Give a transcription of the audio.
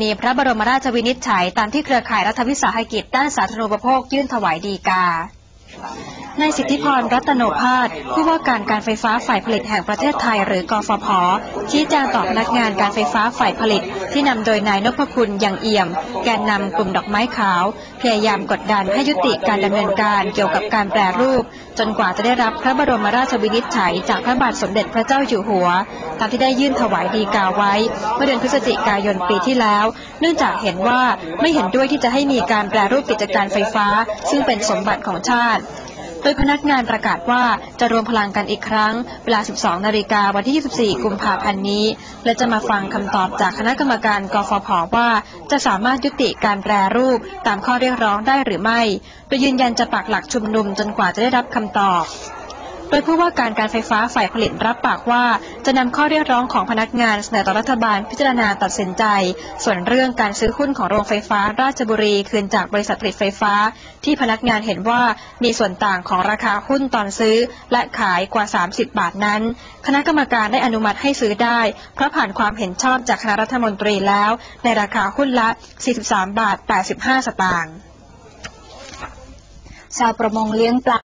มีพระบรมราชวินิจฉัยตามที่เครือข่ายรัฐวิสาหกิจด้านสาธารณูปโภคยื่นถวายดีกานายสิทธิพรรัตโนภาสผู้ว่าการการไฟฟ้าฝ่ายผลิตแห่งประเทศไทย หรือกฟผ ชี้แจงต่อพนักงานการไฟฟ้าฝ่ายผลิต ที่นำโดยนายนพคุณยังเอี่ยม แกนนำกลุ่มดอกไม้ขาว พยายามกดดันให้ยุติการดำเนินการเกี่ยวกับการแปรรูป จนกว่าจะได้รับพระบรมราชวินิจฉัย จากพระบาทสมเด็จพระเจ้าอยู่หัว ตามที่ได้ยื่นถวายดีกาไว้ เมื่อเดือนพฤศจิกายนปีที่แล้ว เนื่องจากเห็นว่าไม่เห็นด้วยที่จะให้มีการแปรรูปกิจการไฟฟ้า ซึ่งเป็นสมบัติของชาติ โดยพนักงานประกาศว่าจะรวมพลังกันอีกครั้ง เวลา 12 นาฬิกาวันที่ 24 กุมภาพันธ์นี้ และจะมาฟังคำตอบจากคณะกรรมการกฟผว่า จะสามารถยุติการแปรรูปตามข้อเรียกร้องได้หรือไม่ โดยยืนยันจะปักหลักชุมนุมจนกว่าจะได้รับคำตอบ โดยผู้ว่าการการไฟฟ้าฝ่ายผลิตรับปากว่า จะนำข้อเรียกร้องของพนักงานเสนอต่อรัฐบาลพิจารณาตัดสินใจ ส่วนเรื่องการซื้อหุ้นของโรงไฟฟ้าราชบุรีคืนจากบริษัทผลิตไฟฟ้า ที่พนักงานเห็นว่ามีส่วนต่างของราคาหุ้นตอนซื้อ และขายกว่า 30 บาทนั้น คณะกรรมการได้อนุมัติให้ซื้อได้ เพราะผ่านความเห็นชอบจากคณะรัฐมนตรีแล้ว ในราคาหุ้นละ 43 บาท 85 สตางค์ชาวประมงเลี้ยงปลา